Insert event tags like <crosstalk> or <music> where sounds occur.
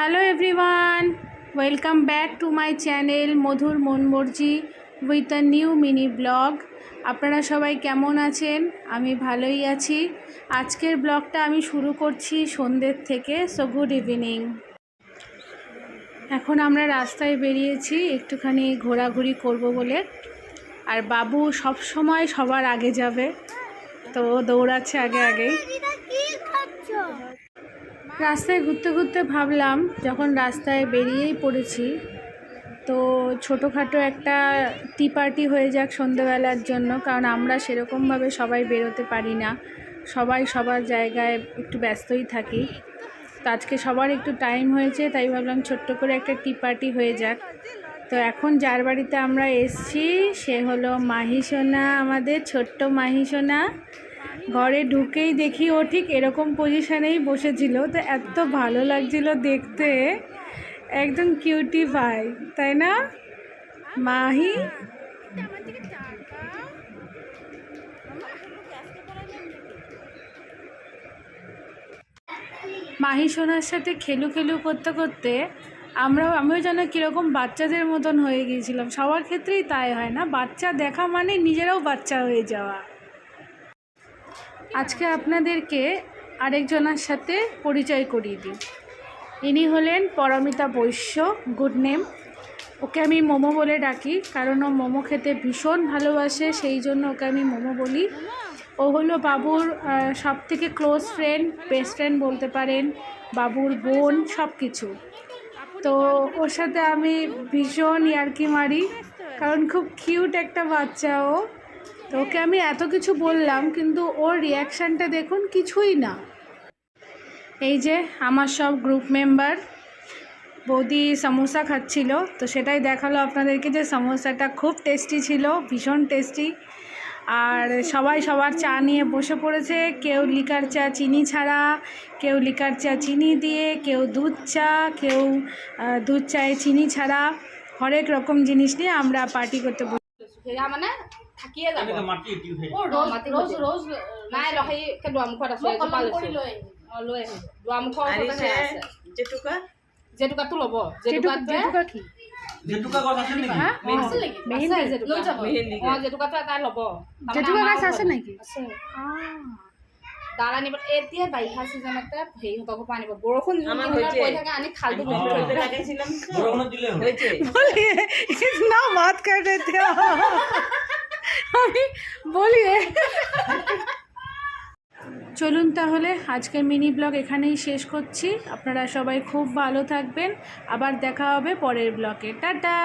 Hello everyone welcome back to my channel Madhur Manmarzi with a new mini blog আপনারা সবাই কেমন আছেন? আমি ভালোই আছি। আজকের ব্লগটা আমি শুরু করছি সন্ধ্যের থেকে সো গুড ইভিনিং এখন আমরা রাস্তায় বেরিয়েছি, একটুখানি ঘোরাঘুরি করব বলে। আর বাবু সব সময় সবার আগে যাবে, তো দৌড়াচ্ছে আগে আগেই। রাস্তায় ঘুরতে ঘুরতে ভাবলাম, যখন রাস্তায় বেরিয়েই পড়েছি, তো ছোটোখাটো একটা টি পার্টি হয়ে যাক সন্ধেবেলার জন্য, কারণ আমরা সেরকমভাবে সবাই বেরোতে পারি না। সবাই সবার জায়গায় একটু ব্যস্তই থাকি। তো আজকে সবার একটু টাইম হয়েছে, তাই ভাবলাম ছোট্ট করে একটা টি পার্টি হয়ে যাক। তো এখন যার বাড়িতে আমরা এসছি, সে হলো মাহি সোনা আমাদের ছোট্ট মাহি সোনা ঘরে ঢুকেই দেখি ও ঠিক এরকম পজিশনেই বসেছিল। তো এত ভালো লাগছিল দেখতে। একদম কিউটি ভাই, তাই না? মাহি? মাহি সোনার সাথে খেলু খেলু করতে করতে আমরাও, আমিও যেন কীরকম বাচ্চাদের মতন হয়ে গিয়েছিলাম। সবার ক্ষেত্রেই তাই হয় না। বাচ্চা দেখা মানে নিজেরাও বাচ্চা হয়ে যাওয়া। আজকে আপনাদেরকে আরেকজনের সাথে পরিচয় করিয়ে দিই। ইনি হলেন পরমিতা বৈশ্য গুড নেম ওকে আমি মোমো বলে ডাকি, কারণ ও মোমো খেতে ভীষণ ভালোবাসে, সেই জন্য ওকে আমি মোমো বলি। ও হলো বাবুর সব থেকে ক্লোজ ফ্রেন্ড বেস্ট ফ্রেন্ড বলতে পারেন, বাবুর বোন সব কিছু তো ওর সাথে আমি ভীষণ ইয়ার্কি মারি, কারণ খুব কিউট একটা বাচ্চা ও। তো ওকে আমি এত কিছু বললাম, কিন্তু ওর রিয়াকশানটা দেখুন কিছুই না। এই যে আমার সব গ্রুপ মেম্বার বৌদি সমোসা খাচ্ছিল, তো সেটাই দেখাল আপনাদেরকে যে সমোসাটা খুব টেস্টি ছিল, ভীষণ টেস্টি আর সবাই সবার চা নিয়ে বসে পড়েছে, কেউ লিকার চা চিনি ছাড়া, কেউ লিকার চা চিনি দিয়ে, কেউ দুধ চা, কেউ দুধ চায়ে চিনি ছাড়া। হরেক রকম জিনিস নিয়ে আমরা পার্টি করতে বসে মানে থাকিয়ে যাব। অ, ৰ'জ ৰ'জ ৰ'জ নাই ৰ সেই একে দুৱাৰমুখত আছে লৈ আহিম। দুৱাৰমুখৰ ওচৰতে আছে। জেতুকা? জেতুকাটো ল'ব। জেতুকা জেতুকাটোৱে জেতুকা গছ আছে নেকি? আছে নেকি? মেহেন্দি। আছে লৈ যাব। মেহেন্দি অ জেতুকাটো এটা ল'ব। জেতুকা আমাৰ আছে নেকি? আছে। দাল আনিব এতিয়া বাৰিষা চিজনতে হেৰি হ'ব পৰা আনিব। বৰষুণ। পৰি থাকে আনি খালটো বৰষুণত দিলে <laughs> আমি বলি চলুন তাহলে আজকের মিনি ব্লগ এখানেই শেষ করছি। আপনারা সবাই খুব ভালো থাকবেন। আবার দেখা হবে পরের ব্লকে টাটা!